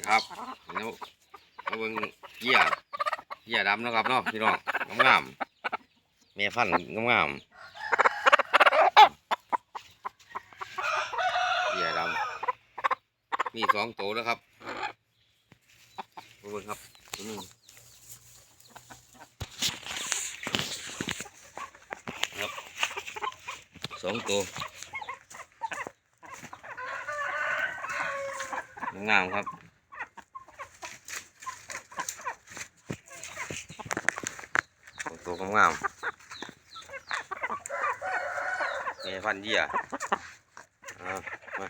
ดีครับแล้วมาเบิ่งเหยี่ยเหยี่ยดำนะครับเนาะพี่น้องงามๆแม่ฟันงามๆเหยี่ยดำมีสองโตแล้วครับมาเบิ่งครับตัวนึงครับสองตัวงามครับ ตัวงามๆมีพันเยี่ยอ่ามา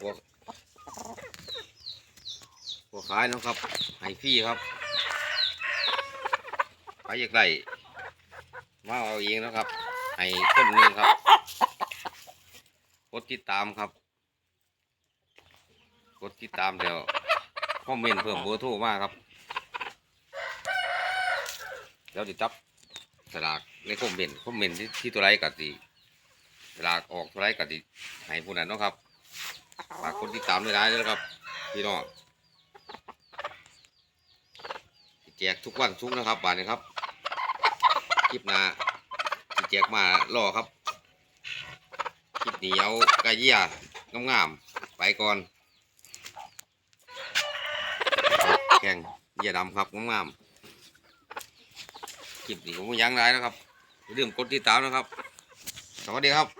พวกพวกขายนะครับให้พี่ครับไปอยากได้มาเอาเองนะครับให้คนนึงครับกดติดตามครับ กดติดตามเดี๋ยว คอมเมนต์เพิ่มเบอร์โทรมาครับเดี๋ยวจะจับสลากในคอมเมนต์คอมเมนต์ที่ตัวไรกัสิสลากออกตัวไรกัสิให้ผู้นั้นเนาะครับฝากกดติดตามด้วยนะนะครับ พี่น้องแจกทุกวันทุกนะครับบาทนี้ครับคลิปหน้าแจกมารอครับคลิปนี้เอากระเยี่ยงามๆไปก่อน แข่งเหยี่ยดำครับงามๆคลิปนี้ผมยังไรนะครับอย่าลืมกดติดตามนะครับ สวัสดีครับ